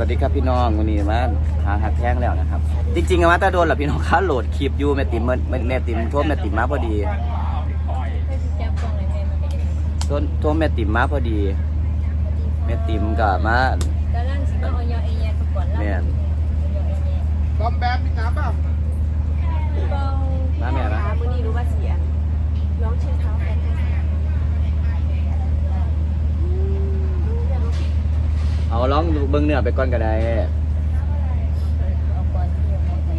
สวัสดีครับพี่น้องวันนี้มาหาหักแท่งแล้วนะครับ จริงๆอะมาแต่โดนแหละพี่น้องค้าโหลดคลิปอยู่แม่ติ๋มแม่แม่ติ๋มโทรแม่ติ๋มมาพอดีโทรโทรแม่ติ๋มมาพอดีแม่ติ๋มกับมากำลังสิมาเอายอเอเยประกวดแล้วแม่น บอมแบมมีน้ำเปล่า เบา มาแม่นะ มือนี้รู้ว่าเสียร้องชื่อเขาแฟน เอาร้องดูเบิ้งเนื้อไปก่อนก็ได้เอาก่อนที่จะไป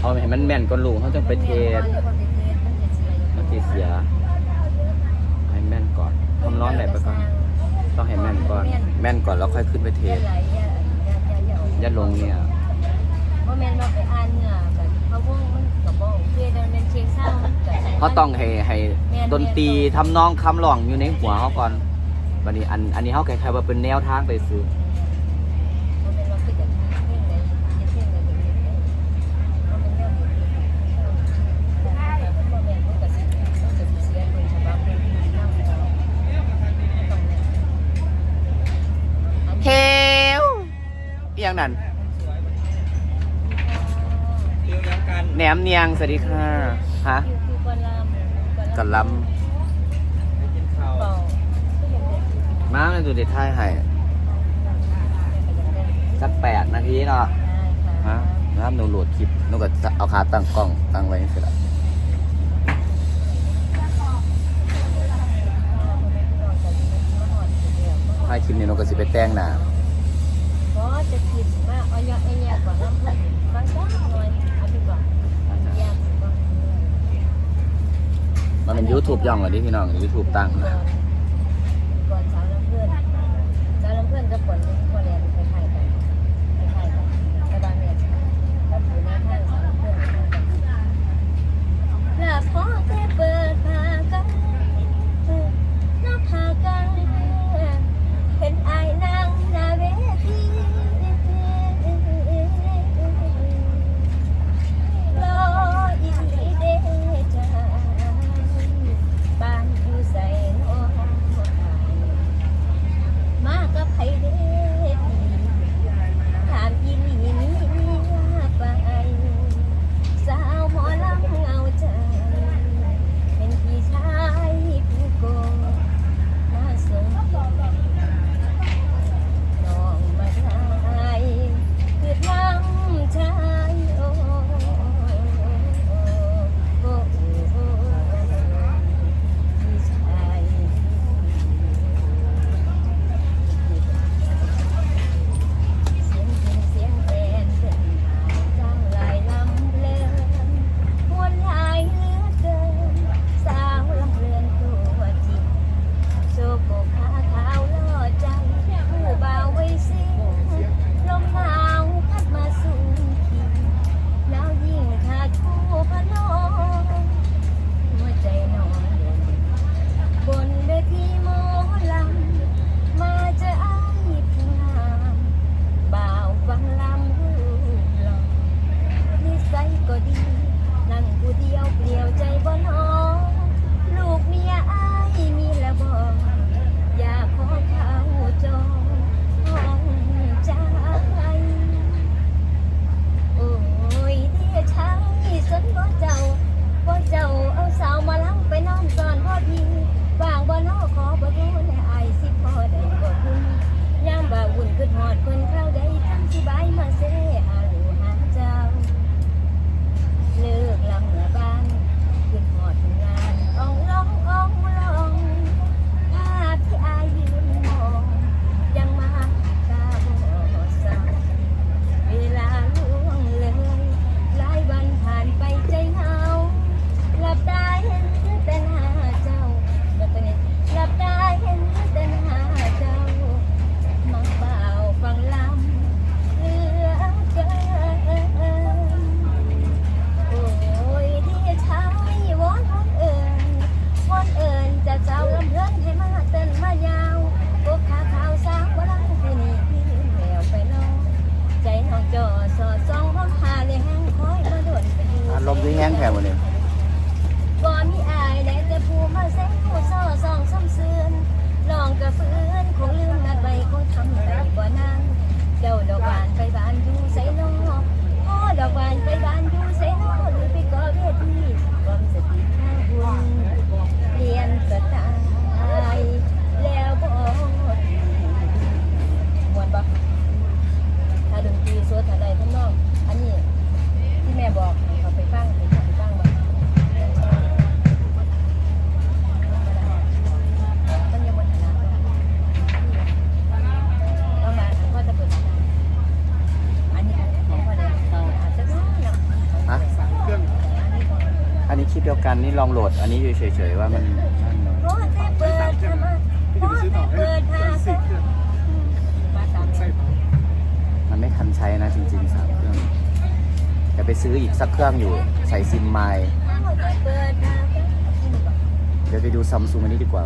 เอาให้มันแม่นก่อนลูกเขาต้องไปเทสมันสิเสีย ให้แม่นก่อนความร้อนไหนไปก่อน ต้องให้แม่นก่อน แม่นก่อนแล้วค่อยขึ้นไปเทสอย่าลงเนี่ยว่าแม่นว่าไปอ่านเนื้อแบบเขาวงมันกับว่าโอเคแต่มันเป็นเชียงเศร้ามันกับเขาต้องให้ให้ดนตรีทำนองคำร้องอยู่ในหัวเขาก่อน วันนี้อันอันนี้เขาแค่ว่าเป็นแนวทางไปซื้อว่าแม่นว่าคือจะเพ่งไหนจะเพ่งไหนจะเพ่งไหนว่าแม่นแนวนี้แต่ว่าแม่นมันกับสิมันกับสิเสียคนฉบับเป็นนั่งเราต้องแม่นเฮลเอียงนั่นเรียวยังกันแหนมเนียงสวัสดีค่ะฮะคือคือกวนลำ กันล ไปกินข้าว เป่าก็ยังเด็กำ มาเลยดูเด็ดท้ายให้สักแปดนาทีเนาะฮะน้ำหนูโหลดคลิปหนูก็จะเอาขาตั้งกล้องตั้งไว้เสร็จแล้วท้ายคลิปนี้หนูก็สิไปแต่งหน้าก็จะคิดว่าเอายอดไอ้เนี่ยก่อนน้ำพึ่งฟังสักหน่อยเอาดีกว่าอยากสิว่ามันเป็น YouTube ย่องเหรอดิพี่น้อง YouTube ตั้งก่อนนะ กับผลคนเรียนคล้ายๆกันคล้ายๆกันแต่บางเนี่ยถ้าถือในทางสาวลำเพื่อนแล้วพอ ฟื้นคงลืมนัดไว้คงทำไรกว่านั้นเจ้าดอกบานไป กันนี่ลองโหลดอันนี้อยู่เฉยๆว่ามันมันไหมเพราะแต่เปิดทำไมเพราะแต่เปิดหาก็มาตามใส่มันไม่ทันใช้นะจริงๆสามเครื่องจะไปซื้ออีกสักเครื่องอยู่ใส่ซิมไมล์เดี๋ยวไปดูซัมซุงอันนี้ดีกว่า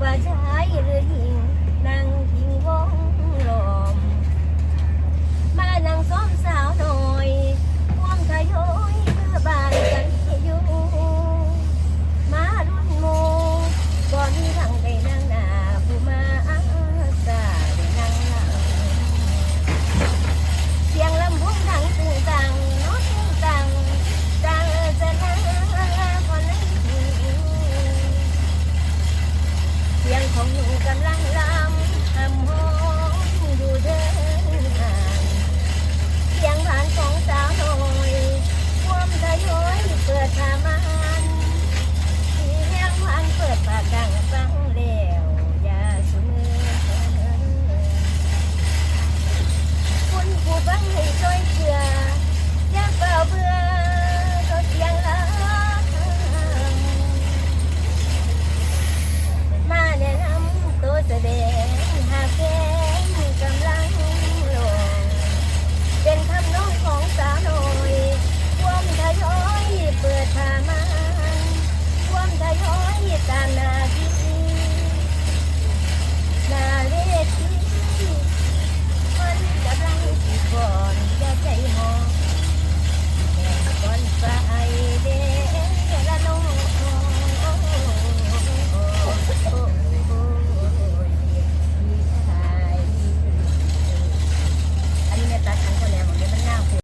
বাজার